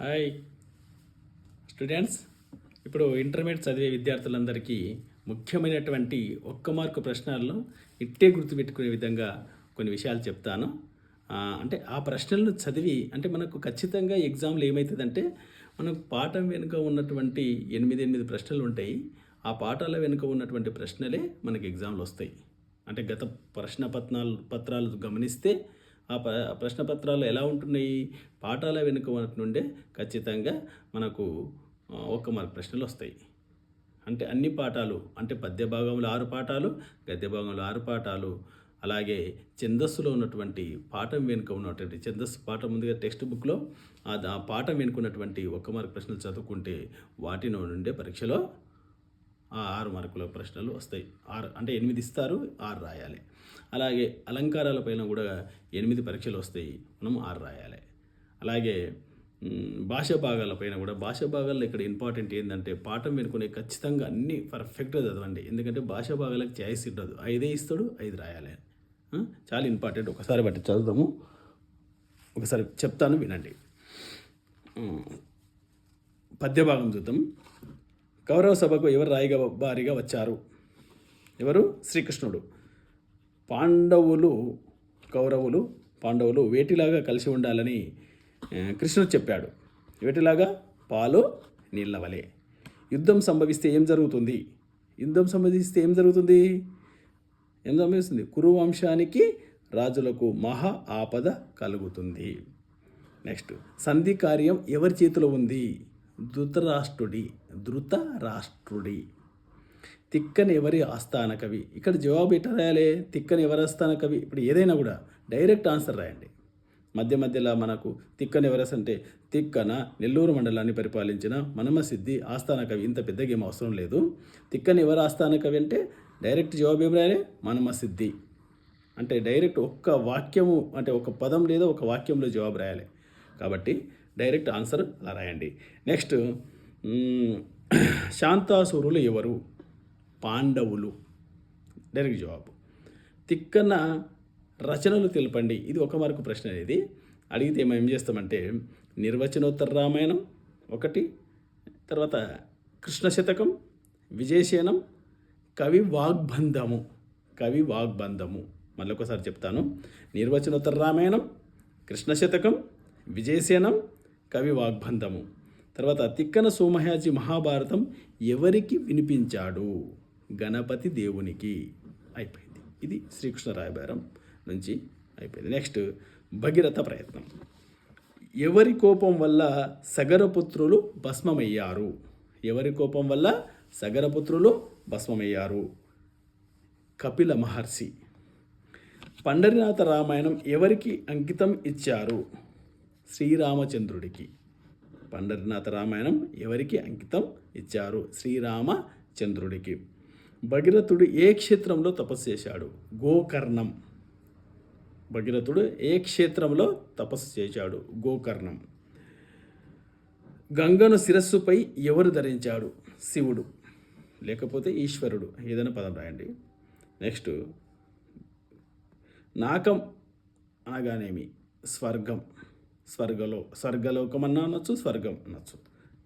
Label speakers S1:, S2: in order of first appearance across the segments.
S1: Hi. Students ఇప్పుడు intermediate చదివే విద్యార్థులందరికీ ముఖ్యమైనటువంటి ఒక్క మార్కు ప్రశ్నలను ఇట్టే గుర్తుపెట్టుకునే విధంగా కొన్ని విషయాలు చెప్తాను. అంటే ఆ ప్రశ్నలను చదివి అంటే మనకు ఖచ్చితంగా ఎగ్జామ్లో ఏమవుతుందంటే మనకు పాఠం వెనుక ఉన్నటువంటి ఎనిమిది ఎనిమిది ప్రశ్నలు ఉంటాయి. ఆ పాఠాల వెనుక ఉన్నటువంటి ప్రశ్నలే మనకి ఎగ్జామ్లు వస్తాయి. అంటే గత ప్రశ్న పత్రాలు పత్రాలు గమనిస్తే ఆ ప ప్రశ్న పత్రాలు ఎలా ఉంటున్నాయి? పాఠాల వెనుక నుండే ఖచ్చితంగా మనకు ఒక ఒక్క మార్క్ ప్రశ్నలు వస్తాయి అంటే అన్ని పాఠాలు అంటే పద్య భాగంలో ఆరు పాఠాలు గద్య భాగంలో ఆరు పాఠాలు అలాగే ఛందస్సులో ఉన్నటువంటి పాఠం వెనుక ఉన్నటువంటి ఛందస్సు పాఠం ముందుగా టెక్స్ట్ బుక్లో ఆ పాఠం వెనుకున్నటువంటి ఒక్క మార్క్ ప్రశ్నలు చదువుకుంటే వాటిలో నుండే పరీక్షలో ఆ ఆరు మార్కుల ప్రశ్నలు వస్తాయి. ఆరు అంటే ఎనిమిది ఇస్తారు ఆరు రాయాలి. అలాగే అలంకారాల పైన కూడా ఎనిమిది పరీక్షలు వస్తాయి మనం ఆరు రాయాలి. అలాగే భాషా భాష భాగాల పైన కూడా భాష భాగాల్లో ఇక్కడ ఇంపార్టెంట్ ఏంటంటే పాఠం వెనుకునే ఖచ్చితంగా అన్ని పర్ఫెక్ట్గా చదవండి. ఎందుకంటే భాష భాగాలకు ఛాయిస్ ఉండదు ఐదే ఇస్తాడు ఐదు రాయాలి. చాలా ఇంపార్టెంట్ ఒకసారి బట్టి చదువుదాము. ఒకసారి చెప్తాను వినండి. పద్య భాగం చూద్దాం. కౌరవ సభకు ఎవరు రాయిగా భారీగా వచ్చారు? ఎవరు? శ్రీకృష్ణుడు. పాండవులు కౌరవులు పాండవులు వేటిలాగా కలిసి ఉండాలని కృష్ణుడు చెప్పాడు. వేటిలాగా? పాలు నీళ్ళవలే యుద్ధం సంభవిస్తే ఏం జరుగుతుంది? యుద్ధం సంభవిస్తే ఏం జరుగుతుంది? ఏం సంభవిస్తుంది? కురు వంశానికి రాజులకు మహా ఆపద కలుగుతుంది. నెక్స్ట్ సంధి కార్యం ఎవరి చేతిలో ఉంది? ధృతరాష్ట్రుడి ధృత రాష్ట్రుడి తిక్కని ఎవరి ఆస్థాన కవి? ఇక్కడ జవాబు ఎట్లా రాయాలి? తిక్కని ఎవరి ఆస్థాన కవి? ఇప్పుడు ఏదైనా కూడా డైరెక్ట్ ఆన్సర్ రాయండి. మధ్య మధ్యలో మనకు తిక్కని ఎవరస్ అంటే తిక్కన నెల్లూరు మండలాన్ని పరిపాలించిన మనమసిద్ధి ఆస్థాన కవి. ఇంత పెద్ద గేమ్ అవసరం లేదు. తిక్కని ఎవరు ఆస్థాన కవి అంటే డైరెక్ట్ జవాబు ఏం రాయాలి? మనమసిద్ధి. అంటే డైరెక్ట్ ఒక్క వాక్యము అంటే ఒక పదం లేదా ఒక వాక్యంలో జవాబు రాయాలి. కాబట్టి డైరెక్ట్ ఆన్సర్ అలా రాయండి. నెక్స్ట్ శాంతాసురులు ఎవరు? పాండవులు. డైరెక్ట్ జవాబు. తిక్కన రచనలు తెలపండి. ఇది ఒక మార్కు ప్రశ్న అనేది అడిగితే మేము ఏం చేస్తామంటే నిర్వచనోత్తర రామాయణం ఒకటి తర్వాత కృష్ణ శతకం విజయసేనం కవి వాగ్బంధము. కవి వాగ్బంధము. మళ్ళీ ఒకసారి చెప్తాను. నిర్వచనోత్తర రామాయణం కృష్ణ శతకం విజయసేనం కవి వాగ్బంధము. తర్వాత తిక్కన సోమయాజి మహాభారతం ఎవరికి వినిపించాడు? గణపతి దేవునికి. అయిపోయింది. ఇది శ్రీకృష్ణ రాయబారం నుంచి అయిపోయింది. నెక్స్ట్ భగీరథ ప్రయత్నం. ఎవరి కోపం వల్ల సగరపుత్రులు భస్మమయ్యారు? ఎవరి కోపం వల్ల సగరపుత్రులు భస్మమయ్యారు? కపిల మహర్షి. పండరినాథ రామాయణం ఎవరికి అంకితం ఇచ్చారు? శ్రీరామచంద్రుడికి. పండరినాథ రామాయణం ఎవరికి అంకితం ఇచ్చారు? శ్రీరామచంద్రుడికి. భగీరథుడు ఏ క్షేత్రంలో తపస్సు చేశాడు? గోకర్ణం. భగీరథుడు ఏ క్షేత్రంలో తపస్సు చేశాడు? గోకర్ణం. గంగను శిరస్సుపై ఎవరు ధరించాడు? శివుడు. లేకపోతే ఈశ్వరుడు. ఏదైనా పదం రాయండి. నెక్స్ట్. నాకం అనగానేమి? స్వర్గం. స్వర్గలో స్వర్గలోకం అన్నా అనొచ్చు స్వర్గం అనొచ్చు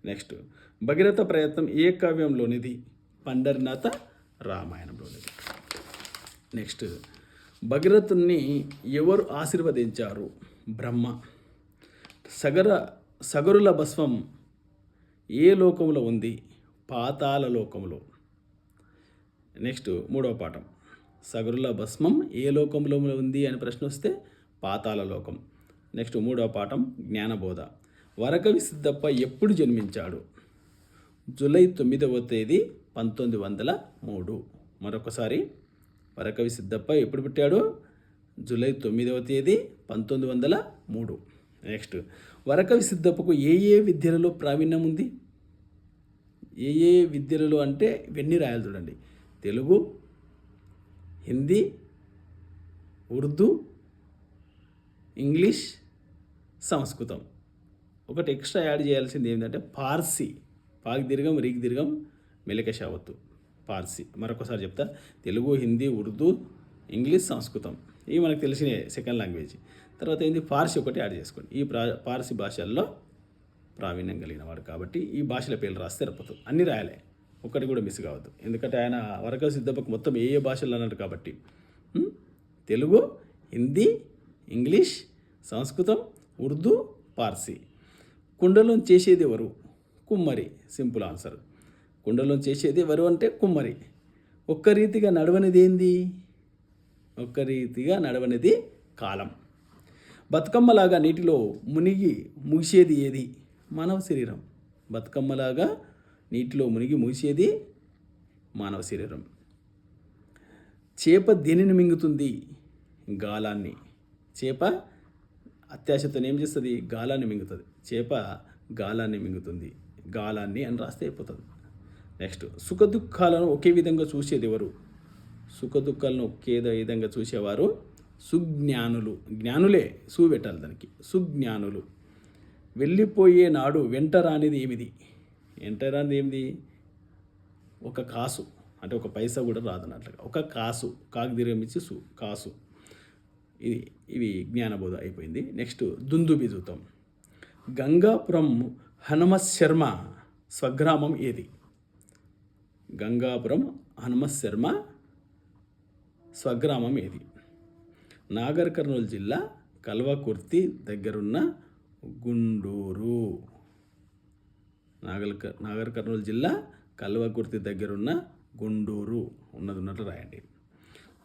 S1: నెక్స్ట్ భగీరథ ప్రయత్నం ఏ కావ్యంలోనిది? పండరినాథ రామాయణంలోనిది. నెక్స్ట్ భగీరథుని ఎవరు ఆశీర్వదించారు? బ్రహ్మ. సగర సగరుల భస్వం ఏ లోకంలో ఉంది? పాతాల లోకంలో నెక్స్ట్ మూడవ పాఠం. సగరుల భస్మం ఏ లోకంలో ఉంది అని ప్రశ్న వస్తే పాతాల లోకం. నెక్స్ట్ మూడవ పాఠం జ్ఞానబోధ. వరకవి సిద్ధప్ప ఎప్పుడు జన్మించాడు? జూలై తొమ్మిదవ తేదీ పంతొమ్మిది వందల మూడు. మరొకసారి వరకవి సిద్ధప్ప ఎప్పుడు పుట్టాడు? జూలై తొమ్మిదవ తేదీ పంతొమ్మిది వందల మూడు. నెక్స్ట్ వరకవి సిద్ధప్పకు ఏ ఏ విద్యలలో ప్రావీణ్యం ఉంది? ఏ ఏ విద్యలలో అంటే ఇవన్నీ రాయాలి చూడండి. తెలుగు హిందీ ఉర్దూ ఇంగ్లీష్ సంస్కృతం. ఒకటి ఎక్స్ట్రా యాడ్ చేయాల్సింది ఏంటంటే పార్సీ. పాక్ దీర్ఘం రీక్ దీర్ఘం మెలిక షావత్తు. పార్సీ. మరొకసారి చెప్తా. తెలుగు హిందీ ఉర్దూ ఇంగ్లీష్ సంస్కృతం. ఇవి మనకు తెలిసిన సెకండ్ లాంగ్వేజ్. తర్వాత ఏంది? పార్సీ ఒకటి యాడ్ చేసుకోండి. ఈ ప్రా పార్సీ భాషల్లో ప్రావీణ్యం కలిగిన వాడు కాబట్టి ఈ భాషల పేర్లు రాస్తే సరిపోతుంది. అన్నీ రాయాలి. ఒక్కటి కూడా మిస్ కావద్దు. ఎందుకంటే ఆయన వరక సిద్ధపకు మొత్తం ఏ ఏ భాషల్లో అన్నాడు కాబట్టి. తెలుగు హిందీ ఇంగ్లీష్ సంస్కృతం ఉర్దూ పార్సీ. కుండలో చేసేది ఎవరు? కుమ్మరి. Simple answer. కుండలో చేసేది ఎవరు అంటే కుమ్మరి. ఒక్క రీతిగా నడవనిది ఏంది? ఒక్క రీతిగా నడవనిది కాలం. బతుకమ్మలాగా నీటిలో మునిగి ముగిసేది ఏది? మానవ శరీరం. బతుకమ్మలాగా నీటిలో మునిగి ముగిసేది మానవ శరీరం. చేప దేనిని మింగుతుంది? గాలాన్ని. చేప అత్యాశతో ఏం చేస్తుంది? గాలాన్ని మింగుతుంది. చేప గాలాన్ని మింగుతుంది. గాలాన్ని అని రాస్తే అయిపోతుంది. నెక్స్ట్ సుఖదుఖాలను ఒకే విధంగా చూసేది ఎవరు? సుఖదుఖాలను ఒకే విధంగా చూసేవారు సుజ్ఞానులు. జ్ఞానులే సూ పెట్టాలి దానికి. సుజ్ఞానులు. వెళ్ళిపోయే నాడు వెంట రానిది ఏమిది? వెంట రానిది ఏమిది? ఒక కాసు. అంటే ఒక పైసా కూడా రాదన్నట్లుగా. ఒక కాసు. కాకు దీర్ఘమిచ్చి సు కాసు. ఇది ఇవి జ్ఞానబోధ అయిపోయింది. నెక్స్ట్ దుందుబి చూద్దాం గంగాపురం హనుమత్ శర్మ స్వగ్రామం ఏది? గంగాపురం హనుమత్ శర్మ స్వగ్రామం ఏది? నాగర్ కర్నూలు జిల్లా కల్వకుర్తి దగ్గరున్న గుండూరు. నాగల్ నాగర్ కర్నూలు జిల్లా కల్వకుర్తి దగ్గరున్న గుండూరు. ఉన్నది ఉన్నట్లు రాయండి.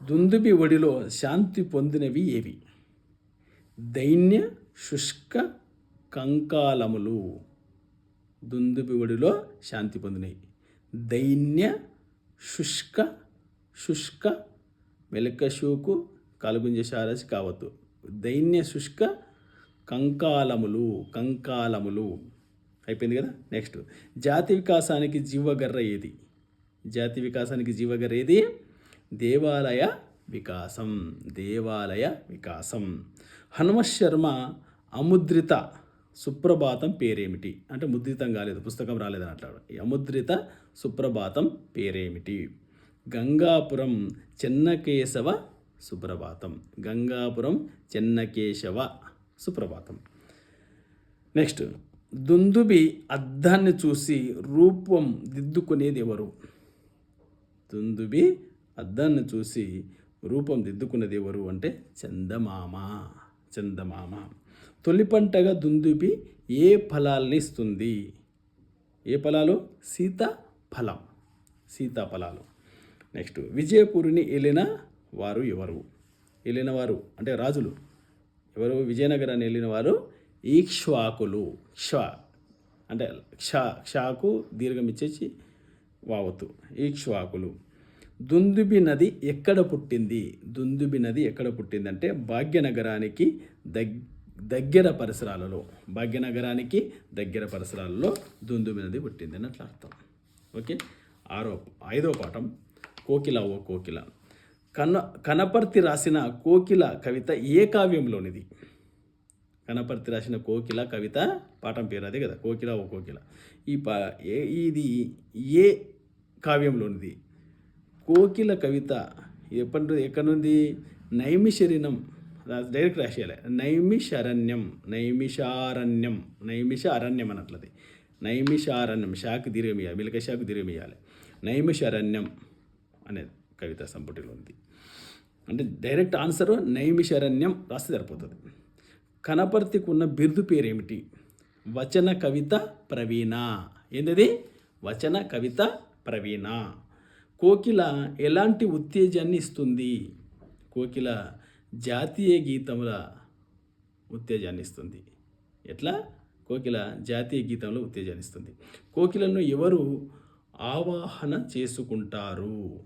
S1: దుందుబి ఒడిలో శాంతి పొందినవి ఏవి? దైన్య శుష్క కంకాలములు. దుందుబి ఒడిలో శాంతి పొందినవి. దైన్య శుష్క శుష్క మెలకశూకు కలుగుంజ శారసి కావద్దు. దైన్య శుష్క కంకాలములు కంకాలములు. అయిపోయింది కదా? నెక్స్ట్. జాతి వికాసానికి జీవగర్ర ఏది? జాతి వికాసానికి జీవగర్ర ఏది? దేవాలయ వికాసం దేవాలయ వికాసం. హనుమత్ శర్మ అముద్రిత సుప్రభాతం పేరేమిటి? అంటే ముద్రితం కాలేదు పుస్తకం రాలేదని అంటాడు అముద్రిత సుప్రభాతం పేరేమిటి? గంగాపురం చెన్నకేశవ సుప్రభాతం. గంగాపురం చెన్నకేశవ సుప్రభాతం. నెక్స్ట్ దుందుబి అద్దాన్ని చూసి రూపం దిద్దుకునేది ఎవరు? దుందుబి అద్దాన్ని చూసి రూపం దిద్దుకున్నది ఎవరు అంటే చందమామ చందమామ. తొలి పంటగా దుందుపి ఏ ఫలాల్ని ఇస్తుంది? ఏ ఫలాలు? సీతాఫలం సీతాఫలాలు. నెక్స్ట్ విజయపురిని వెళ్ళిన వారు ఎవరు? వెళ్ళిన వారు అంటే రాజులు. ఎవరు? విజయనగరాన్ని వెళ్ళిన వారు ఈక్ష్వాకులు. క్ష అంటే క్ష క్షాకు దీర్ఘం ఇచ్చేసి వావతు ఈక్ష్వాకులు. దుందుబి నది ఎక్కడ పుట్టింది? దుందుబి నది ఎక్కడ పుట్టింది అంటే భాగ్యనగరానికి దగ్ దగ్గర పరిసరాలలో భాగ్యనగరానికి దగ్గర పరిసరాలలో దుందుబి నది పుట్టింది అని అట్లా అర్థం. ఓకే? ఆరో ఐదో పాఠం కోకిల ఓ కోకిల. కన కనపర్తి రాసిన కోకిల కవిత ఏ కావ్యంలోనిది? కనపర్తి రాసిన కోకిల కవిత పాఠం పేరు అదే కదా కోకిల ఓ కోకిల. ఈ పా ఏ ఇది ఏ కావ్యంలోనిది? కోకిల కవిత. ఎప్పటి ఎక్కడి నుండి? నైమిషరినం డైరెక్ట్ రాసేయాలి. నైమిషరణ్యం. నైమిషారణ్యం. నైమిష అరణ్యం అన్నట్లది. నైమిషారణ్యం. శాఖ దీర్ఘమియాలి. మిలక శాఖ దీర్ఘమియాలి. నైమిషరణ్యం అనేది కవిత సంపుటిలో ఉంది. అంటే డైరెక్ట్ ఆన్సర్ నైమిషరణ్యం రాస్తే సరిపోతుంది. కనపర్తికి ఉన్న బిరుదు పేరేమిటి? వచన కవిత ప్రవీణ. ఏంటది వచన కవిత ప్రవీణ. కోకిల ఎలాంటి ఉత్తేజాన్ని ఇస్తుంది? కోకిల జాతీయ గీతముల ఉత్తేజాన్ని ఇస్తుంది. ఎట్లా? కోకిల జాతీయ గీతంలో ఉత్తేజాన్ని ఇస్తుంది. కోకిలను ఎవరు ఆవాహన చేసుకుంటారు?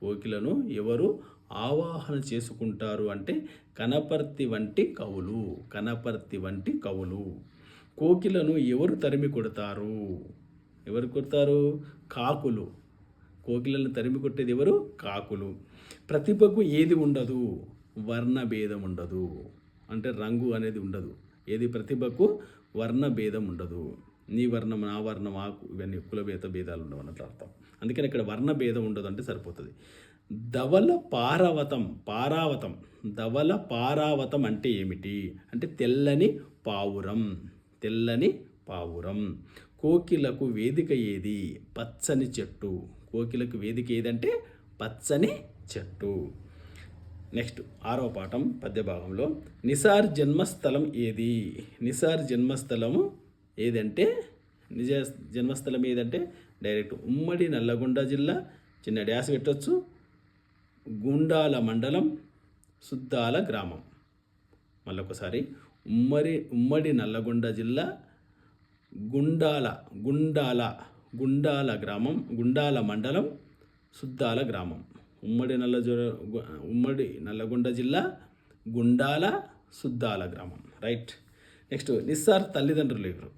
S1: కోకిలను ఎవరు ఆవాహన చేసుకుంటారు అంటే కనపర్తి వంటి కవులు కనపర్తి వంటి కవులు. కోకిలను ఎవరు తరిమి కొడతారు? ఎవరు కొడతారు? కాకులు. కోకిలను తరిమి కొట్టేది ఎవరు? కాకులు. ప్రతిభకు ఏది ఉండదు? వర్ణ భేదం ఉండదు. అంటే రంగు అనేది ఉండదు. ఏది ప్రతిభకు? వర్ణ భేదం ఉండదు. నీ వర్ణం నా వర్ణం ఆకు ఇవన్నీ కులభేద భేదాలు ఉండవు అన్నట్లు అర్థం. అందుకని ఇక్కడ వర్ణ భేదం ఉండదు అంటే సరిపోతుంది. ధవల పారావతం పారావతం. ధవల పారావతం అంటే ఏమిటి? అంటే తెల్లని పావురం. తెల్లని పావురం. కోకిలకు వేదిక ఏది? పచ్చని చెట్టు. కోకిలకు వేదిక ఏదంటే పచ్చని చెట్టు. నెక్స్ట్ ఆరో పాఠం పద్య భాగంలో నిసార్ జన్మస్థలం ఏది? నిసార్ జన్మస్థలము ఏదంటే? నిజ జన్మస్థలం ఏదంటే? డైరెక్ట్ ఉమ్మడి నల్లగొండ జిల్లా చిన్న డ్యాస్ పెట్టవచ్చు గుండాల మండలం సుద్దాల గ్రామం. మళ్ళొకసారి ఉమ్మడి ఉమ్మడి నల్లగొండ జిల్లా గుండాల గుండాల గుండాల గ్రామం గుండాల మండలం సుద్దాల గ్రామం. ఉమ్మడి నల్ల ఉమ్మడి నల్లగొండ జిల్లా గుండాల సుద్దాల గ్రామం. రైట్. నెక్స్ట్ నిస్సార్ తల్లిదండ్రులు ఎవరు?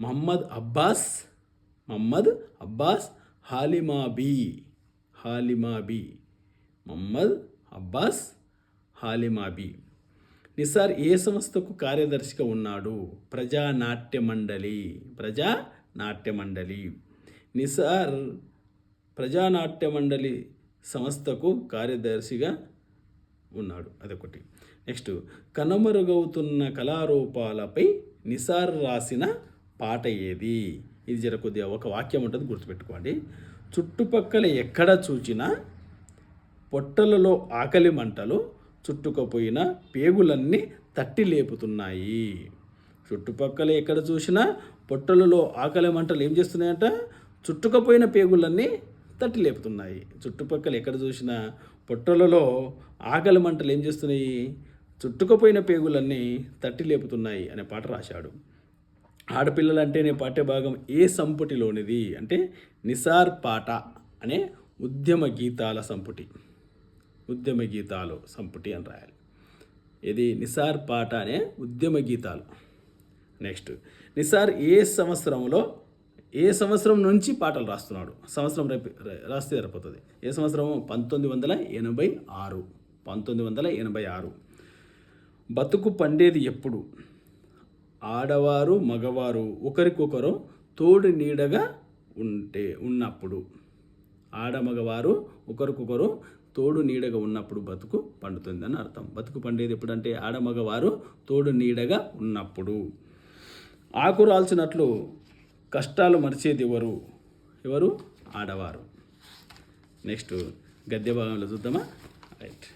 S1: మహమ్మద్ అబ్బాస్ మహమ్మద్ అబ్బాస్ హాలిమాబీ హాలిమాబీ మహమ్మద్ అబ్బాస్ హాలిమాబీ నిసార్ ఏ సంస్థకు కార్యదర్శిగా ఉన్నాడు? ప్రజా నాట్య మండలి. ప్రజా నాట్య మండలి నిసార్ ప్రజానాట్య మండలి సంస్థకు కార్యదర్శిగా ఉన్నాడు. అదొకటి. నెక్స్ట్ కనుమరుగవుతున్న కళారూపాలపై నిసార్ రాసిన పాట ఏది? ఇది జర కొద్దిగా ఒక వాక్యం ఉంటుంది గుర్తుపెట్టుకోండి. చుట్టుపక్కల ఎక్కడ చూచినా పొట్టలలో ఆకలి మంటలు చుట్టుకుపోయిన పేగులన్నీ తట్టి లేపుతున్నాయి. చుట్టుపక్కల ఎక్కడ చూసినా పొట్టలలో ఆకలి మంటలు ఏం చేస్తున్నాయంట? చుట్టుకపోయిన పేగులన్నీ తట్టి లేపుతున్నాయి. చుట్టుపక్కల ఎక్కడ చూసినా పొట్టలలో ఆకలి మంటలు ఏం చేస్తున్నాయి? చుట్టుకుపోయిన పేగులన్నీ తట్టి లేపుతున్నాయి అనే పాట రాశాడు. ఆడపిల్లలంటేనే పాఠ్యభాగం ఏ సంపుటిలోనిది? అంటే నిసార్ పాట అనే ఉద్యమ గీతాల సంపుటి. ఉద్యమ గీతాలు సంపుటి అని రాయాలి. ఇది నిసార్ పాట అనే ఉద్యమ గీతాలు. నెక్స్ట్ నిసార్ ఏ సంవత్సరంలో ఏ సంవత్సరం నుంచి పాటలు రాస్తున్నాడు? సంవత్సరం రేపు రాస్తే సరిపోతుంది. ఏ సంవత్సరం పంతొమ్మిది వందల ఎనభై ఆరు. పంతొమ్మిది వందల ఎనభై ఆరు. బతుకు పండేది ఎప్పుడు? ఆడవారు మగవారు ఒకరికొకరు తోడు నీడగా ఉంటే ఉన్నప్పుడు. ఆడ మగవారు ఒకరికొకరు తోడు నీడగా ఉన్నప్పుడు బతుకు పండుతుందని అర్థం. బతుకు పండేది ఎప్పుడంటే ఆడ మగవారు తోడు నీడగా ఉన్నప్పుడు. ఆకురాల్చినట్లు కష్టాలు మరిచేది ఎవరు? ఎవరు ఆడవారు. నెక్స్ట్ గద్య భాగంలో చూద్దామా? రైట్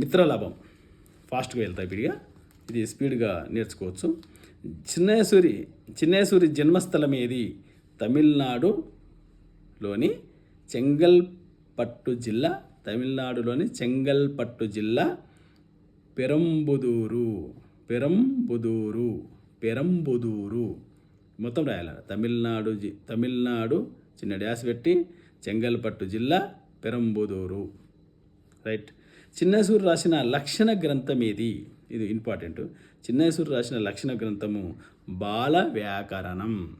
S1: మిత్రలాభం. ఫాస్ట్గా వెళ్తాయి విడిగా. ఇది స్పీడ్గా నేర్చుకోవచ్చు. చిన్నేశ్వరి చిన్నేశ్వరి జన్మస్థలం ఏది తమిళనాడులోని చెంగల్పట్టు జిల్లా తమిళనాడులోని చెంగల్పట్టు జిల్లా పెరంబుదూరు. పెరంబుదూరు. పెరంబుదూరు. మొత్తం రాయాల? తమిళనాడు జి తమిళనాడు చిన్న డ్యాస్ పెట్టి చెంగల్పట్టు జిల్లా పెరంబుదూరు. రైట్. చిన్నసూరు రాసిన లక్షణ గ్రంథం ఏది? ఇది ఇంపార్టెంట్. చిన్నసూరు రాసిన లక్షణ గ్రంథము బాల వ్యాకరణం.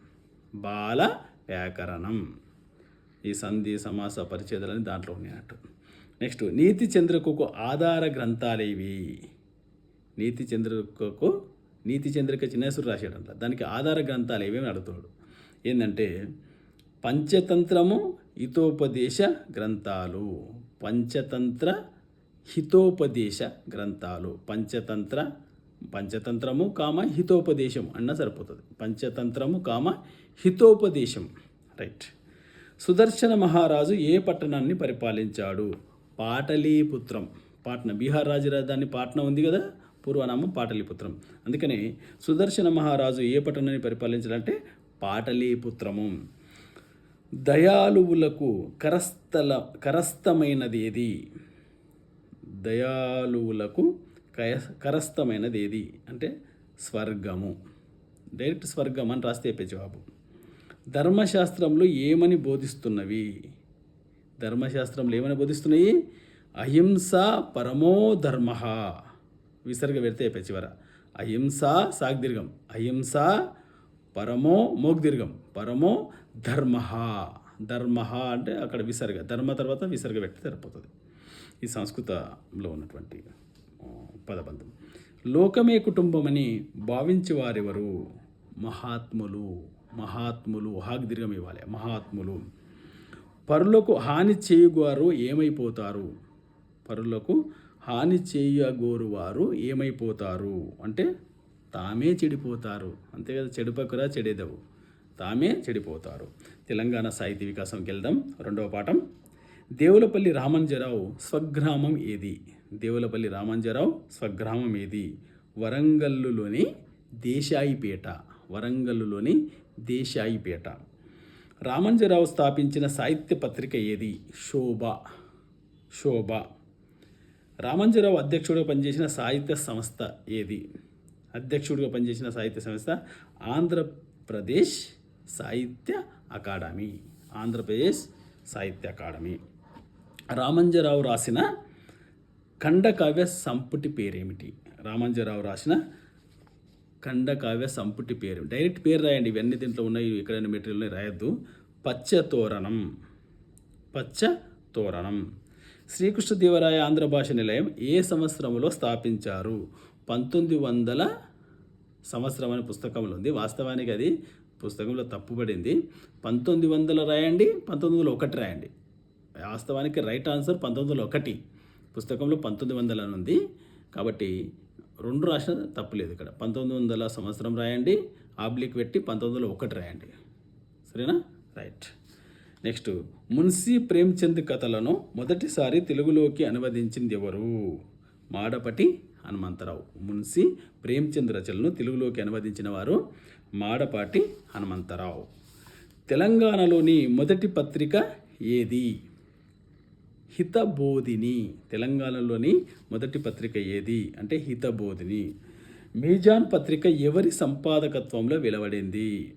S1: బాల వ్యాకరణం. ఈ సంధి సమాస పరిచేదాలని దాంట్లో ఉన్నాయన్నట్టు. నెక్స్ట్ నీతి చంద్రికకు ఆధార గ్రంథాలేవి నీతి చంద్రికకు నీతి చంద్రిక చిన్నేశ్వరు రాశాడంట. దానికి ఆధార గ్రంథాలు ఏమేమి అడుగుతాడు ఏంటంటే పంచతంత్రము హితోపదేశ గ్రంథాలు. పంచతంత్ర హితోపదేశ గ్రంథాలు. పంచతంత్ర పంచతంత్రము కామ హితోపదేశం అన్న సరిపోతుంది. పంచతంత్రము కామ హితోపదేశం రైట్. సుదర్శన మహారాజు ఏ పట్టణాన్ని పరిపాలించాడు? పాటలీపుత్రం. పాట్న బీహార్ రాజు రాజధాని పాట్న ఉంది కదా? పూర్వనామం పాటలీపుత్రం. అందుకని సుదర్శన మహారాజు ఏ పట్టణాన్ని పరిపాలించాలంటే పాటలీపుత్రము. దయాలువులకు కరస్థల కరస్థమైనది ఏది? దయాలువులకు కయ కరస్థమైనది ఏది? అంటే స్వర్గము. డైరెక్ట్ స్వర్గం అని రాస్తే చెప్పే జవాబు. ధర్మశాస్త్రంలో ఏమని బోధిస్తున్నవి? ధర్మశాస్త్రంలో ఏమని బోధిస్తున్నాయి? అహింస పరమో ధర్మ. విసర్గ పెడితే చెప్పే చివర. అహింస సాగ్దీర్ఘం. అహింస పరమో మోగ్దీర్ఘం. పరమో ధర్మ. ధర్మ అంటే అక్కడ విసర్గ. ధర్మ తర్వాత విసర్గ పెడితే సరిపోతుంది. ఈ సంస్కృతంలో ఉన్నటువంటి పదబంధం. లోకమే కుటుంబమని భావించి వారెవరు? మహాత్ములు. మహాత్ములు హాగ్దీర్ఘం ఇవ్వాలి. మహాత్ములు. పరులకు హాని చేయువారు ఏమైపోతారు? పరులకు హాని చేయగోరువారు ఏమైపోతారు? అంటే తామే చెడిపోతారు. అంతే కదా చెడుపకురా చెడేదవు. తామే చెడిపోతారు. తెలంగాణ సాహిత్య వికాసంకి వెళ్దాం రెండవ పాఠం. దేవులపల్లి రామంజరావు స్వగ్రామం ఏది? దేవులపల్లి రామంజరావు స్వగ్రామం ఏది? వరంగల్లులోని దేశాయిపేట. వరంగల్లులోని దేశాయిపేట. రామంజరావు స్థాపించిన సాహిత్య పత్రిక ఏది? శోభ. శోభ. రామంజీరావు అధ్యక్షుడిగా పనిచేసిన సాహిత్య సంస్థ ఏది? అధ్యక్షుడిగా పనిచేసిన సాహిత్య సంస్థ ఆంధ్రప్రదేశ్ సాహిత్య అకాడమీ. ఆంధ్రప్రదేశ్ సాహిత్య అకాడమీ. రామంజరావు రాసిన ఖండకావ్య సంపుటి పేరేమిటి? రామంజరావు రాసిన ఖండకావ్య సంపుటి పేరు డైరెక్ట్ పేరు రాయండి ఇవన్నీ దీంట్లో ఉన్నాయి ఎక్కడైనా మెటీరియల్ని రాయొద్దు. పచ్చ తోరణం. పచ్చ తోరణం. శ్రీకృష్ణదేవరాయ ఆంధ్ర భాష నిలయం ఏ సంవత్సరంలో స్థాపించారు? పంతొమ్మిది వందల సంవత్సరం అనే పుస్తకంలో ఉంది. వాస్తవానికి అది పుస్తకంలో తప్పుపడింది పంతొమ్మిది వందల రాయండి పంతొమ్మిది వందల ఒకటి రాయండి. వాస్తవానికి రైట్ ఆన్సర్ పంతొమ్మిది వందల ఒకటి. పుస్తకంలో పంతొమ్మిది వందల అని ఉంది. కాబట్టి రెండు రాసిన తప్పులేదు ఇక్కడ. పంతొమ్మిది వందల సంవత్సరం రాయండి ఆబ్లిక్ పెట్టి పంతొమ్మిది వందల ఒకటి రాయండి. సరేనా? రైట్. నెక్స్ట్ మున్సి ప్రేమ్చంద్ కథలను మొదటిసారి తెలుగులోకి అనువదించింది ఎవరు? మాడపటి హనుమంతరావు. మున్సి ప్రేమ్చంద్ రచనలను తెలుగులోకి అనువదించిన వారు మాడపాటి హనుమంతరావు. తెలంగాణలోని మొదటి పత్రిక ఏది? హితబోధిని. తెలంగాణలోని మొదటి పత్రిక ఏది? అంటే హితబోధిని. మీజాన్ పత్రిక ఎవరి సంపాదకత్వంలో వెలువడింది?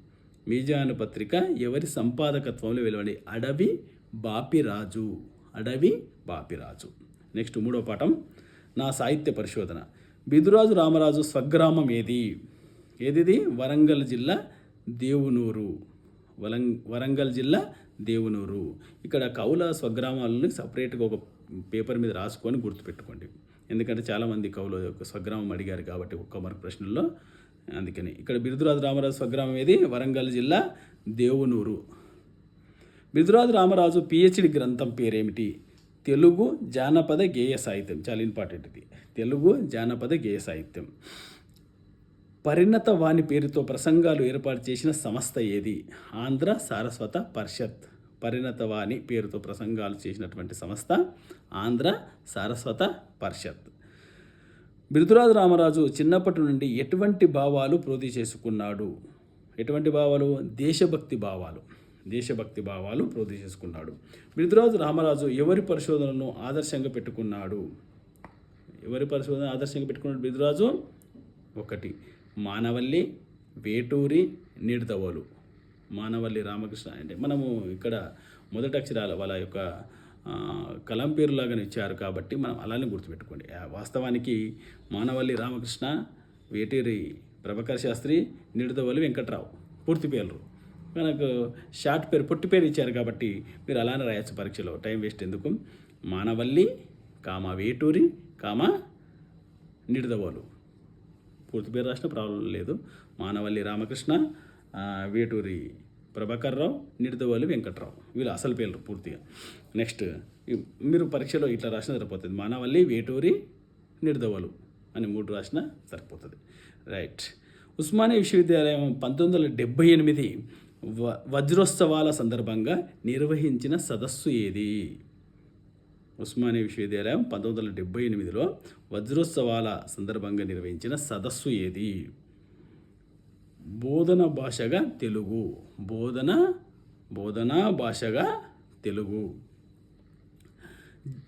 S1: మీజాన్ పత్రిక ఎవరి సంపాదకత్వంలో వెలువడి? అడవి బాపిరాజు అడవి బాపిరాజు నెక్స్ట్ మూడో పాఠం. నా సాహిత్య పరిశోధన. బిదురాజు రామరాజు స్వగ్రామం ఏది? ఏదిది? వరంగల్ జిల్లా దేవునూరు. వలం వరంగల్ జిల్లా దేవునూరు. ఇక్కడ కవుల స్వగ్రామాలని సపరేట్గా ఒక పేపర్ మీద రాసుకొని గుర్తుపెట్టుకోండి. ఎందుకంటే చాలామంది కవులు యొక్క స్వగ్రామం అడిగారు కాబట్టి ఒక్క మరొక ప్రశ్నల్లో. అందుకని ఇక్కడ బిరుదురాజు రామరాజు స్వగ్రామం ఏది? వరంగల్ జిల్లా దేవునూరు. బిరుదురాజు రామరాజు పిహెచ్డి గ్రంథం పేరేమిటి? తెలుగు జానపద గేయ సాహిత్యం. చాలా ఇంపార్టెంట్ ఇది. తెలుగు జానపద గేయ సాహిత్యం. పరిణత వాణి పేరుతో ప్రసంగాలు ఏర్పాటు చేసిన సంస్థ ఏది? ఆంధ్ర సారస్వత పరిషత్. పరిణత వాణి పేరుతో ప్రసంగాలు చేసినటువంటి సంస్థ ఆంధ్ర సారస్వత పరిషత్. బిరుదురాజు రామరాజు చిన్నప్పటి నుండి ఎటువంటి భావాలు ప్రోధి చేసుకున్నాడు? ఎటువంటి భావాలు? దేశభక్తి భావాలు. దేశభక్తి భావాలు ప్రోధి చేసుకున్నాడు. బిరుదురాజు రామరాజు ఎవరి పరిశోధనలను ఆదర్శంగా పెట్టుకున్నాడు? ఎవరి పరిశోధన ఆదర్శంగా పెట్టుకున్నాడు బిరుదురాజు ఒకటి మానవల్లి వేటూరి నిడతవోలు మానవల్లి రామకృష్ణ అంటే మనము ఇక్కడ మొదటి అక్షరాలు వాళ్ళ యొక్క కలం పేరులాగానే ఇచ్చారు కాబట్టి మనం అలానే గుర్తుపెట్టుకోండి. ఆ, వాస్తవానికి మానవల్లి రామకృష్ణ వేటూరి ప్రభాకర్ శాస్త్రి నిడదవల్లి వెంకట్రావు పూర్తి పేర్లు. మనకు షార్ట్ పేరు పొట్టి పేరు ఇచ్చారు కాబట్టి మీరు అలానే రాయొచ్చు పరీక్షలో. టైం వేస్ట్ ఎందుకు? మానవల్లి కామ వేటూరి కామ నిడదవోలు. పూర్తి పేరు రాసిన ప్రాబ్లం లేదు. మానవల్లి రామకృష్ణ వేటూరి ప్రభాకర్ రావు నిడదవల్లి వెంకట్రావు. వీళ్ళు అసలు పేర్లు పూర్తిగా. నెక్స్ట్ మీరు పరీక్షలో ఇట్లా రాసిన సరిపోతుంది. మానవల్లి వేటూరి నిడదవలు అని మూడు రాసిన సరిపోతుంది. రైట్. ఉస్మానియా విశ్వవిద్యాలయం పంతొమ్మిది వందల డెబ్బై ఎనిమిది వ వజ్రోత్సవాల సందర్భంగా నిర్వహించిన సదస్సు ఏది? ఉస్మానియా విశ్వవిద్యాలయం పంతొమ్మిది వందల డెబ్బై ఎనిమిదిలో వజ్రోత్సవాల సందర్భంగా నిర్వహించిన సదస్సు ఏది? బోధన భాషగా తెలుగు. బోధన బోధనా భాషగా తెలుగు.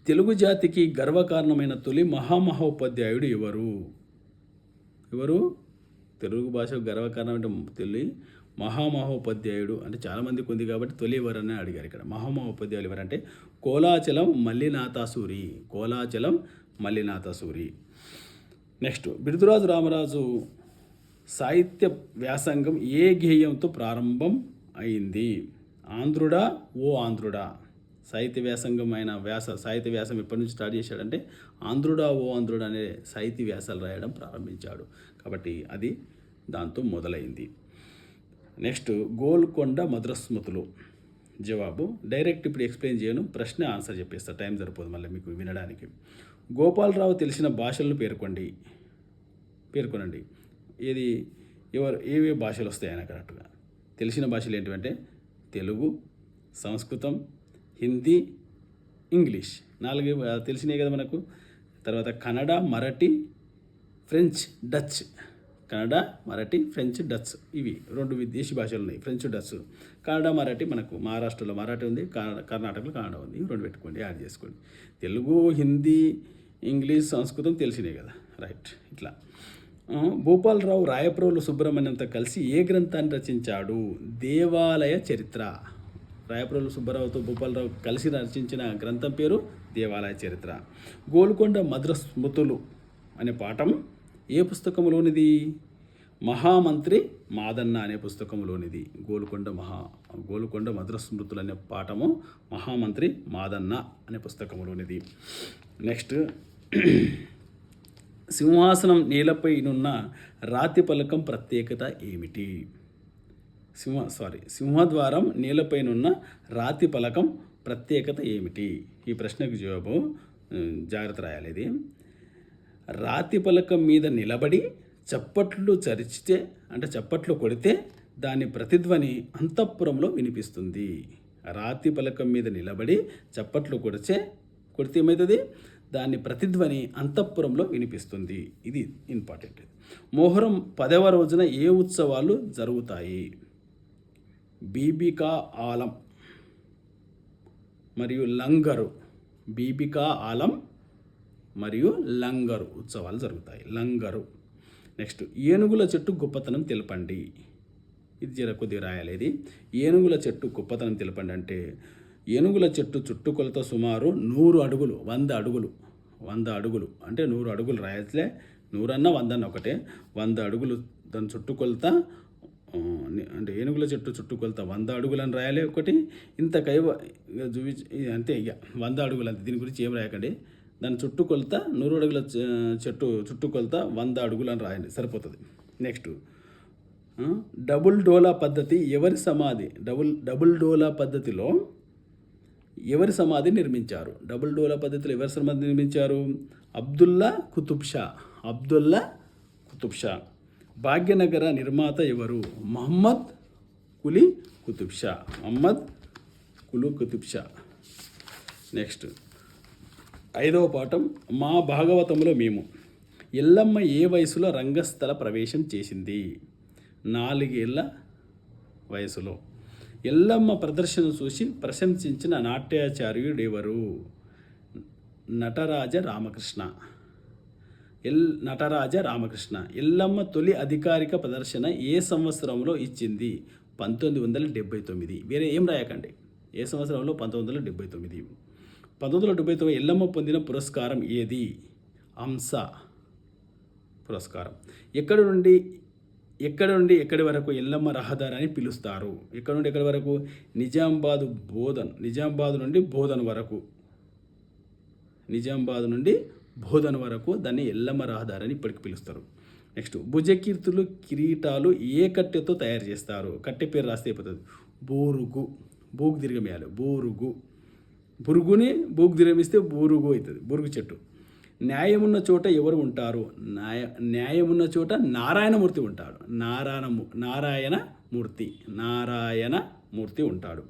S1: తెలుగు జాతికి గర్వకారణమైన తొలి మహామహోపాధ్యాయుడు ఎవరు? ఎవరు? తెలుగు భాషకు అంటే తొలి మహామహోపాధ్యాయుడు అంటే చాలామందికి ఉంది కాబట్టి తొలి ఎవరని అడిగారు ఇక్కడ. మహామహోపాధ్యాయులు ఎవరంటే కోలాచలం మల్లినాథాసూరి. కోలాచలం మల్లినాథాసూరి. నెక్స్ట్ బిరుదురాజు రామరాజు సాహిత్య వ్యాసంగం ఏ గేయంతో ప్రారంభం అయింది? ఆంధ్రుడా? ఓ ఆంధ్రుడా. సాహిత్య వ్యాసంగం అయిన వ్యాస సాహిత్య వ్యాసం ఎప్పటి నుంచి స్టార్ట్ చేశాడంటే ఆంధ్రుడా ఓ ఆంధ్రుడా అనే సాహిత్య వ్యాసాలు రాయడం ప్రారంభించాడు. కాబట్టి అది దాంతో మొదలైంది. నెక్స్ట్ గోల్కొండ మధురస్మృతులు జవాబు డైరెక్ట్ ఇప్పుడు ఎక్స్ప్లెయిన్ చేయను ప్రశ్న ఆన్సర్ చెప్పేస్తా. టైం సరిపోదు మళ్ళీ మీకు వినడానికి. గోపాలరావు తెలిసిన భాషలను పేర్కొండి. పేర్కొనండి. ఏది ఎవరు ఏవే భాషలు వస్తాయని కరెక్ట్గా. తెలిసిన భాషలు ఏంటంటే తెలుగు సంస్కృతం హిందీ ఇంగ్లీష్. నాలుగే తెలిసినవి తెలిసినాయి కదా మనకు. తర్వాత Kannada Marathi French Dutch. Kannada Marathi French Dutch. ఇవి రెండు విదేశీ భాషలు ఉన్నాయి. French Dutch. కన్నడ మరాఠీ మనకు మహారాష్ట్రలో మరాఠీ ఉంది కర్ణాటకలో కన్నడ ఉంది. రెండు పెట్టుకోండి యాడ్ చేసుకోండి. తెలుగు హిందీ ఇంగ్లీష్ సంస్కృతం తెలిసినాయి కదా. రైట్. ఇట్లా. భూపాలరావు రాయప్రోలు సుబ్రహ్మణ్యంతో కలిసి ఏ గ్రంథాన్ని రచించాడు? దేవాలయ చరిత్ర. రాయప్రోలు సుబ్బారావుతో భూపాలరావు కలిసి రచించిన గ్రంథం పేరు దేవాలయ చరిత్ర. గోల్కొండ మధుర స్మృతులు అనే పాఠం ఏ పుస్తకంలోనిది మహామంత్రి మాదన్న అనే పుస్తకంలోనిది గోల్కొండ మహా గోల్కొండ మధుర స్మృతులు అనే పాఠము మహామంత్రి మాదన్న అనే పుస్తకంలోనిది నెక్స్ట్ సింహాసనం నేలపై నున్న రాతి పలకం ప్రత్యేకత ఏమిటి? సింహ సారీ సింహద్వారం నేలపైనున్న రాతి పలకం ప్రత్యేకత ఏమిటి? ఈ ప్రశ్నకు జవాబు జాగ్రత్త రాయాలి ఇది. రాతి పలకం మీద నిలబడి చప్పట్లు చరిచితే అంటే చప్పట్లు కొడితే దాని ప్రతిధ్వని అంతఃపురంలో వినిపిస్తుంది. రాతి పలకం మీద నిలబడి చప్పట్లు కొడితే కొడితే ఏమవుతుంది? దాని ప్రతిధ్వని అంతఃపురంలో వినిపిస్తుంది. ఇది ఇంపార్టెంట్. మొహరం పదవ రోజున ఏ ఉత్సవాలు జరుగుతాయి? బీబికా ఆలం మరియు లంగరు. బీబికా ఆలం మరియు లంగరు ఉత్సవాలు జరుగుతాయి. లంగరు. నెక్స్ట్ ఏనుగుల చెట్టు గొప్పతనం తెలపండి. ఇది జర కొద్దిగా రాయాలి ఏనుగుల చెట్టు గొప్పతనం తెలపండి అంటే ఏనుగుల చెట్టు చుట్టుకొలత సుమారు నూరు అడుగులు వంద అడుగులు వంద అడుగులు. అంటే నూరు అడుగులు రాయట్లే నూరన్న వందన్న ఒకటే. వంద అడుగులు దాని చుట్టుకొలత అంటే ఏనుగుల చెట్టు చుట్టుకొలత వంద అడుగులని రాయాలి ఒకటి. ఇంత కైవ ఇక చూపించి అంతే ఇక వంద అడుగులు అంతే. దీని గురించి ఏం రాయకండి. దాని చుట్టుకొలత నూరు అడుగుల చెట్టు చుట్టుకొలత వంద అడుగులని రాయండి. సరిపోతుంది. నెక్స్ట్. డబుల్ డోలా పద్ధతి ఎవరి సమాధి? డబుల్ డబుల్ డోలా పద్ధతిలో ఎవరి సమాధి నిర్మించారు? డబుల్ డోలా పద్ధతిలో ఎవరి సమాధి నిర్మించారు? అబ్దుల్లా కుతుబ్ షా. అబ్దుల్లా కుతుబ్ షా. భాగ్యనగర నిర్మాత ఎవరు? మహమ్మద్ కులి కుతుబ్ షా. మహమ్మద్ కులు కుతుబ్ షా. నెక్స్ట్. ఐదవ పాఠం. మా భాగవతంలో మేము ఎల్లమ్మ ఏ వయసులో రంగస్థల ప్రవేశం చేసింది? నాలుగేళ్ళ వయసులో. ఎల్లమ్మ ప్రదర్శన చూసి ప్రశంసించిన నాట్యాచార్యుడు ఎవరు నటరాజ రామకృష్ణ. ఎల్ నటరాజ రామకృష్ణ. ఎల్లమ్మ తొలి అధికారిక ప్రదర్శన ఏ సంవత్సరంలో ఇచ్చింది? పంతొమ్మిది వందల డెబ్బై తొమ్మిది. వేరే ఏం రాయకండి. ఏ సంవత్సరంలో? పంతొమ్మిది వందల డెబ్బై తొమ్మిది. పంతొమ్మిది వందల డెబ్బై తొమ్మిది ఎల్లమ్మ పొందిన పురస్కారం ఏది? అంస పురస్కారం. ఎక్కడ నుండి ఎక్కడ నుండి ఎక్కడి వరకు ఎల్లమ్మ రహదారి అని పిలుస్తారు? ఎక్కడ నుండి ఎక్కడి వరకు? నిజామాబాద్ బోధన్ నిజామాబాద్ నుండి బోధన్ వరకు. నిజామాబాద్ నుండి బోధన వరకు దాన్ని ఎల్లమ్మ రహదారి అని ఇప్పటికి పిలుస్తారు. నెక్స్ట్ భుజకీర్తులు కిరీటాలు ఏ కట్టెతో తయారు చేస్తారు. కట్టె పేరు రాస్తే అయిపోతుంది. బోరుగు బూగు దీర్ఘమేయాలి. బోరుగు. బురుగుని బూగు దీర్ఘమిస్తే బూరుగు అవుతుంది. బురుగు చెట్టు. న్యాయమున్న చోట ఎవరు ఉంటారు? న్యాయ న్యాయమున్న చోట నారాయణమూర్తి ఉంటాడు. నారాయణ నారాయణ మూర్తి నారాయణ మూర్తి ఉంటాడు.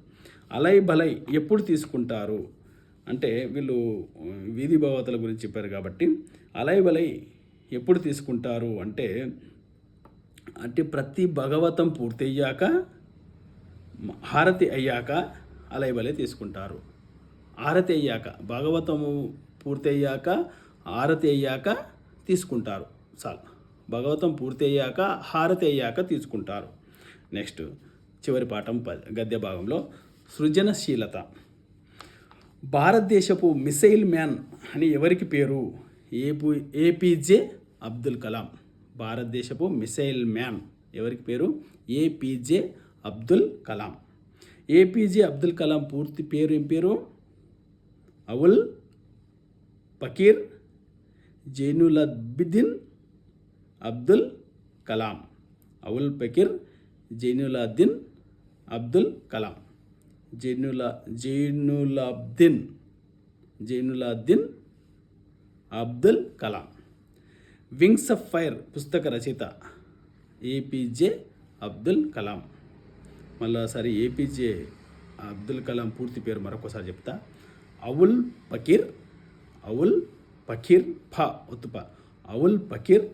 S1: అలై బలై ఎప్పుడు తీసుకుంటారు? అంటే వీళ్ళు వీధి భావతల గురించి చెప్పారు కాబట్టి అలై బలై ఎప్పుడు తీసుకుంటారు? అంటే అంటే ప్రతి భగవతం పూర్తయ్యాక హారతి అయ్యాక అలైబలే తీసుకుంటారు. హారతి అయ్యాక భాగవతము పూర్తి అయ్యాక హారతి అయ్యాక తీసుకుంటారు. చాలు. భగవతం పూర్తి అయ్యాక హారతి అయ్యాక తీసుకుంటారు. నెక్స్ట్ చివరి పాఠం ప గద్య భాగంలో సృజనశీలత. భారతదేశపు మిసైల్ మ్యాన్ అని ఎవరికి పేరు? ఏపు ఏపీజే అబ్దుల్ కలాం. భారతదేశపు మిసైల్ మ్యాన్ ఎవరికి పేరు? ఏపీజే అబ్దుల్ కలాం. ఏపీజే అబ్దుల్ కలాం పూర్తి పేరు ఏం పేరు? Avul Pakir Jainulabdeen Abdul Kalam. Avul Pakir జైనులద్దీన్ Abdul Kalam. జైనుల Jainulabdeen Jainulabdeen Abdul Kalam. Wings of Fire పుస్తక రచయిత ఏపీజే అబ్దుల్ కలాం. మళ్ళీసారి ఏపీజే అబ్దుల్ కలాం పూర్తి పేరు మరొకసారి చెప్తా. అవుల్ పకీర్ అవుల్ పకీర్ ఫ ఉత్ప. Avul Pakir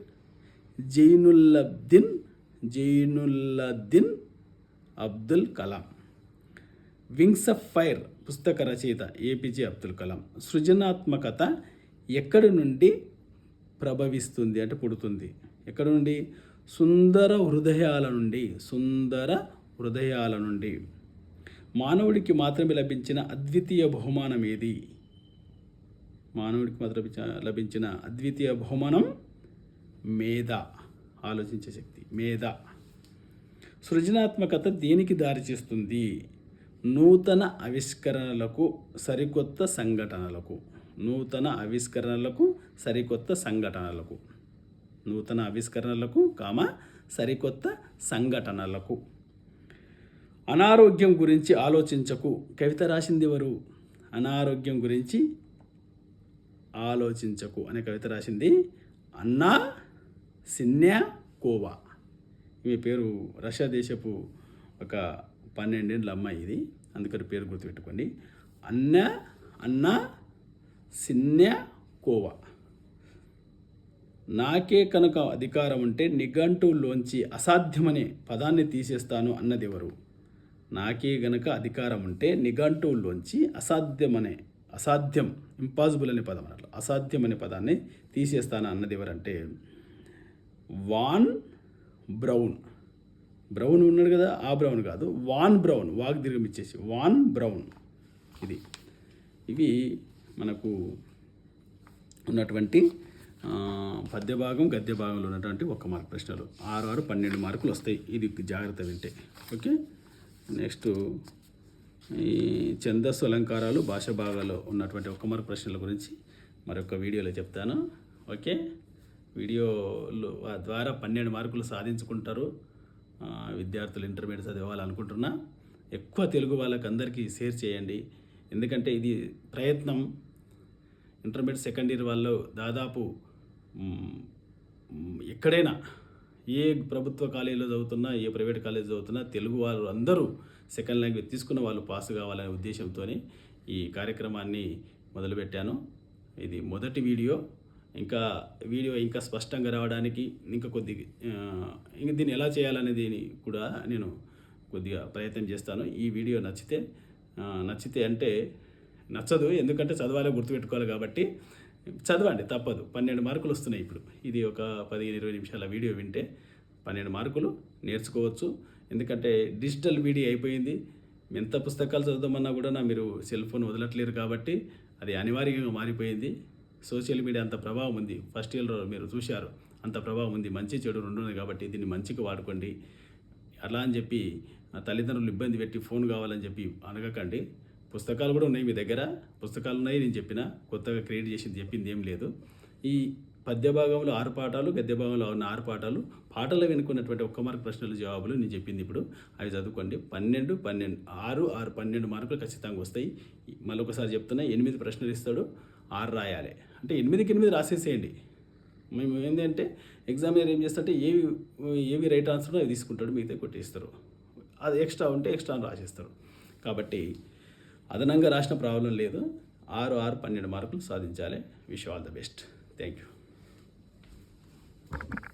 S1: Jainulabdeen Jainulabdeen Abdul Kalam. Wings of Fire పుస్తక రచయిత ఏపీజే అబ్దుల్ కలాం. సృజనాత్మకత ఎక్కడి నుండి ప్రభవిస్తుంది అంటే పుడుతుంది. ఎక్కడి నుండి? సుందర హృదయాల నుండి సుందర హృదయాల నుండి. మానవుడికి మాత్రమే లభించిన అద్వితీయ బహుమానం ఏది మానవుడికి మాత్రం లభించిన- అద్వితీయ బహుమానం మేధ ఆలోచించే శక్తి మేధ. సృజనాత్మకత దేనికి దారిచేస్తుంది నూతన ఆవిష్కరణలకు సరికొత్త సంఘటనలకు. నూతన ఆవిష్కరణలకు సరికొత్త సంఘటనలకు. నూతన ఆవిష్కరణలకు కామ సరికొత్త సంఘటనలకు. అనారోగ్యం గురించి ఆలోచించకు. కవిత రాసింది ఎవరు? అనారోగ్యం గురించి ఆలోచించకు అనే కవిత రాసింది అన్నా సిన్యా కోవా. ఈమె పేరు రష్యా దేశపు ఒక పన్నెండేళ్ళ అమ్మాయి ఇది. అందుకని పేరు గుర్తుపెట్టుకోండి. అన్న అన్న సిన్య కోవా. నాకే కనుక అధికారం ఉంటే నిఘంటువులోంచి అసాధ్యమనే పదాన్ని తీసేస్తాను అన్నదెవరు? నాకే గనక అధికారం ఉంటే నిఘంటువులోంచి అసాధ్యమనే అసాధ్యం ఇంపాసిబుల్ అనే పదం అన్నట్లు. అసాధ్యం అనే పదాన్ని తీసేస్తాను అన్నది ఎవరంటే వాన్ బ్రౌన్. బ్రౌన్ ఉన్నాడు కదా ఆ బ్రౌన్ కాదు. వాన్ బ్రౌన్ వాక్ దీర్ఘం ఇచ్చేసి. వాన్ బ్రౌన్. ఇది. ఇవి మనకు ఉన్నటువంటి పద్య భాగం గద్య భాగంలో ఉన్నటువంటి ఒక మార్క్ ప్రశ్నలు. ఆరు ఆరు పన్నెండు మార్కులు వస్తాయి. ఇది జాగ్రత్త వింటే. ఓకే? నెక్స్ట్ ఈ ఛందస్సు అలంకారాలు భాష భాగాలో ఉన్నటువంటి ఒక మరొక ప్రశ్నల గురించి మరొక వీడియోలో చెప్తాను. ఓకే? వీడియోలు ద్వారా పన్నెండు మార్కులు సాధించుకుంటారు. విద్యార్థులు ఇంటర్మీడియట్ చదవాలనుకుంటున్నా. ఎక్కువ తెలుగు వాళ్ళకి అందరికీ షేర్ చేయండి. ఎందుకంటే ఇది ప్రయత్నం. ఇంటర్మీడియట్ సెకండ్ ఇయర్ వాళ్ళు దాదాపు ఎక్కడైనా ఏ ప్రభుత్వ కాలేజీలో చదువుతున్నా ఏ ప్రైవేట్ కాలేజ్ చదువుతున్నా తెలుగు వాళ్ళు అందరూ సెకండ్ లాంగ్వేజ్ తీసుకున్న వాళ్ళు పాస్ కావాలనే ఉద్దేశంతోనే ఈ కార్యక్రమాన్ని మొదలుపెట్టాను. ఇది మొదటి వీడియో. ఇంకా వీడియో ఇంకా స్పష్టంగా రావడానికి ఇంకా కొద్ది ఇంక దీన్ని ఎలా చేయాలనేది కూడా నేను కొద్దిగా ప్రయత్నం చేస్తాను. ఈ వీడియో నచ్చితే నచ్చితే అంటే నచ్చదు. ఎందుకంటే చదవాలి గుర్తుపెట్టుకోవాలి కాబట్టి చదవండి తప్పదు. పన్నెండు మార్కులు వస్తున్నాయి ఇప్పుడు. ఇది ఒక పదిహేను ఇరవై నిమిషాల వీడియో వింటే పన్నెండు మార్కులు నేర్చుకోవచ్చు. ఎందుకంటే డిజిటల్ మీడియా అయిపోయింది. ఎంత పుస్తకాలు చదువుదామన్నా కూడా నా మీరు సెల్ ఫోన్ వదలట్లేరు కాబట్టి అది అనివార్యంగా మారిపోయింది. సోషల్ మీడియా అంత ప్రభావం ఉంది. ఫస్ట్ ఇయర్లో మీరు చూశారు అంత ప్రభావం ఉంది. మంచి చెడు రెండు ఉన్నాయి కాబట్టి దీన్ని మంచిగా వాడుకోండి. అలా అని చెప్పి తల్లిదండ్రులు ఇబ్బంది పెట్టి ఫోన్ కావాలని చెప్పి అనగకండి. పుస్తకాలు కూడా ఉన్నాయి మీ దగ్గర. పుస్తకాలు ఉన్నాయి నేను చెప్పిన. కొత్తగా క్రియేట్ చేసింది చెప్పింది ఏం లేదు. ఈ పద్య భాగంలో ఆరు పాఠాలు గద్య భాగంలో ఉన్న ఆరు పాఠాలు. పాటలు వెనుకున్నటువంటి ఒక్క మార్క్ ప్రశ్నలు జవాబులు నేను చెప్పింది ఇప్పుడు. అవి చదువుకోండి. పన్నెండు పన్నెండు ఆరు ఆరు పన్నెండు మార్కులు ఖచ్చితంగా వస్తాయి. మళ్ళీ ఒకసారి చెప్తున్నా ఎనిమిది ప్రశ్నలు ఇస్తాడు ఆరు రాయాలి. అంటే ఎనిమిదికి ఎనిమిది రాసేసేయండి. మేము ఏంటంటే ఎగ్జామినర్ ఏం చేస్తారంటే ఏవి ఏవి రైట్ ఆన్సర్ అవి తీసుకుంటాడు మిగతా కొట్టేస్తారు. అది ఎక్స్ట్రా ఉంటే ఎక్స్ట్రా రాసేస్తారు. కాబట్టి అదనంగా రాసిన ప్రాబ్లం లేదు. ఆరు ఆరు పన్నెండు మార్కులు సాధించాలి. Wish all the best. Thank you. Thank you.